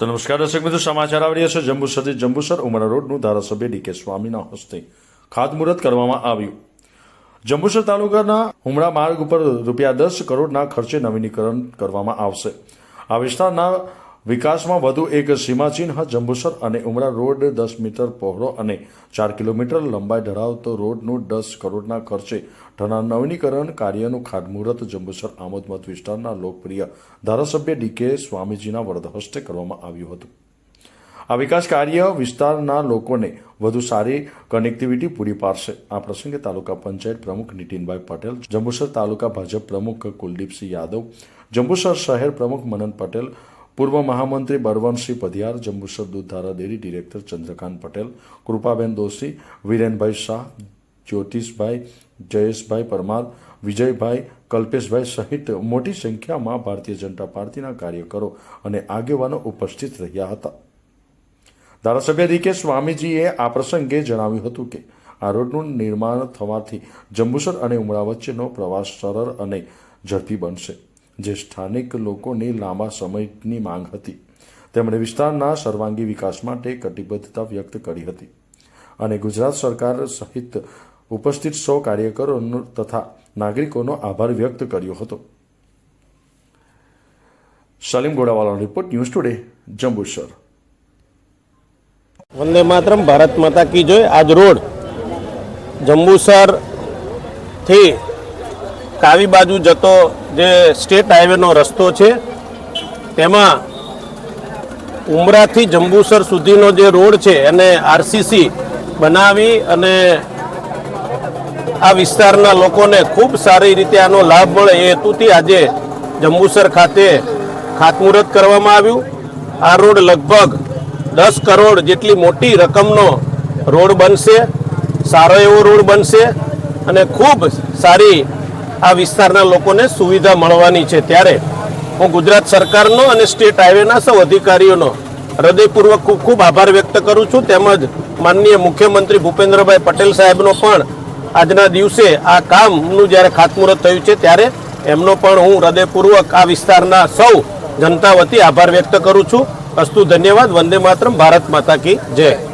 તો નમસ્કાર, દર્શક મિત્રો, સમાચાર આવી રહ્યા છે. જંબુસરથી જંબુસર ઉમરા રોડનું ધારાસભ્ય ડીકે સ્વામીના હસ્તે ખાતમુહૂર્ત કરવામાં આવ્યું. જંબુસર તાલુકાના ઉમરા માર્ગ ઉપર રૂપિયા દસ કરોડના ખર્ચે નવીનીકરણ કરવામાં આવશે. આ વિસ્તારના વિકાસમાં વધુ એક સીમાચિહ્ન, જંબુસર અને ઉમરા રોડ દસ મીટર પહોળો અને ચાર કિલોમીટર લંબાઈ ધરાવતો રોડનું દસ કરોડના ખર્ચે થનાર નવીનીકરણ કાર્યનું ખાતમુહૂર્ત જંબુસર આમોદ મત વિસ્તારના લોકપ્રિય ધારાસભ્ય ડીકે સ્વામીજીના વરદહસ્તે કરવામાં આવ્યું હતું. આ વિકાસ કાર્ય વિસ્તારના લોકોને વધુ સારી કનેક્ટિવિટી પૂરી પાડશે. આ પ્રસંગે તાલુકા પંચાયત પ્રમુખ નીતિનભાઈ પટેલ, જંબુસર તાલુકા ભાજપ પ્રમુખ કુલદીપસિંહ યાદવ, જંબુસર શહેર પ્રમુખ મનન પટેલ પૂર્વ મહામંત્રી બળવંતસિંહ પધિયાર, જંબુસર દૂધધારા ડેરી ડિરેક્ટર ચંદ્રકાંત પટેલ, કૃપાબેન દોશી, વિરેનભાઈ શાહ, જ્યોતિષભાઈ, જયેશભાઈ પરમાર, વિજયભાઈ કલ્પેશભાઈ સહિત મોટી સંખ્યામાં ભારતીય જનતા પાર્ટીના કાર્યકરો અને આગેવાનો ઉપસ્થિત રહ્યા હતા. ધારાસભ્ય રીકે સ્વામીજીએ આ પ્રસંગે જણાવ્યું હતું કે, આ રોડનું નિર્માણ થવાથી જંબુસર અને ઉમરા વચ્ચેનો પ્રવાસ સરળ અને ઝડપી બનશે. જે સ્થાનિક લોકોની લાંબા સમયની માંગ હતી. તેમણે વિસ્તારના સર્વાંગી વિકાસ માટે કટિબદ્ધતા વ્યક્ત કરી હતી. અને ગુજરાત સરકાર સહિત ઉપસ્થિત સૌ કાર્યકરોનો તથા નાગરિકોનો આભાર વ્યક્ત કર્યો હતો. સલીમ ગોડાવાલાનો report news today, Jambusar. Vande Mataram, Bharat માતા કી જોય. આજ રોડ જંબુસરથી કાવી બાજુ જતો જે સ્ટેટ હાઈવેનો રસ્તો છે, તેમાં ઉમરાથી જંબુસર સુધીનો જે રોડ છે એને આરસીસી બનાવી અને આ વિસ્તારના લોકોને ખૂબ સારી રીતે આનો લાભ મળે એ હેતુથી આજે જંબુસર ખાતે ખાતમુહૂર્ત કરવામાં આવ્યું. આ રોડ લગભગ દસ કરોડ જેટલી મોટી રકમનો રોડ બનશે, સારો એવો રોડ બનશે અને ખૂબ સારી આ વિસ્તારના લોકોને સુવિધા મળવાની છે. ત્યારે હું ગુજરાત સરકારનો અને સ્ટેટ હાઈવેના સૌ અધિકારીઓનો હૃદયપૂર્વક ખૂબ ખૂબ આભાર વ્યક્ત કરું છું. તેમજ માનનીય મુખ્યમંત્રી ભૂપેન્દ્રભાઈ પટેલ સાહેબનો પણ આજના દિવસે આ કામનું જ્યારે ખાતમુહૂર્ત થયું છે, ત્યારે એમનો પણ હું હૃદયપૂર્વક આ વિસ્તારના સૌ જનતા વતી આભાર વ્યક્ત કરું છું. અસ્તુ ધન્યવાદ. વંદે માતરમ. ભારત માતા કી જય.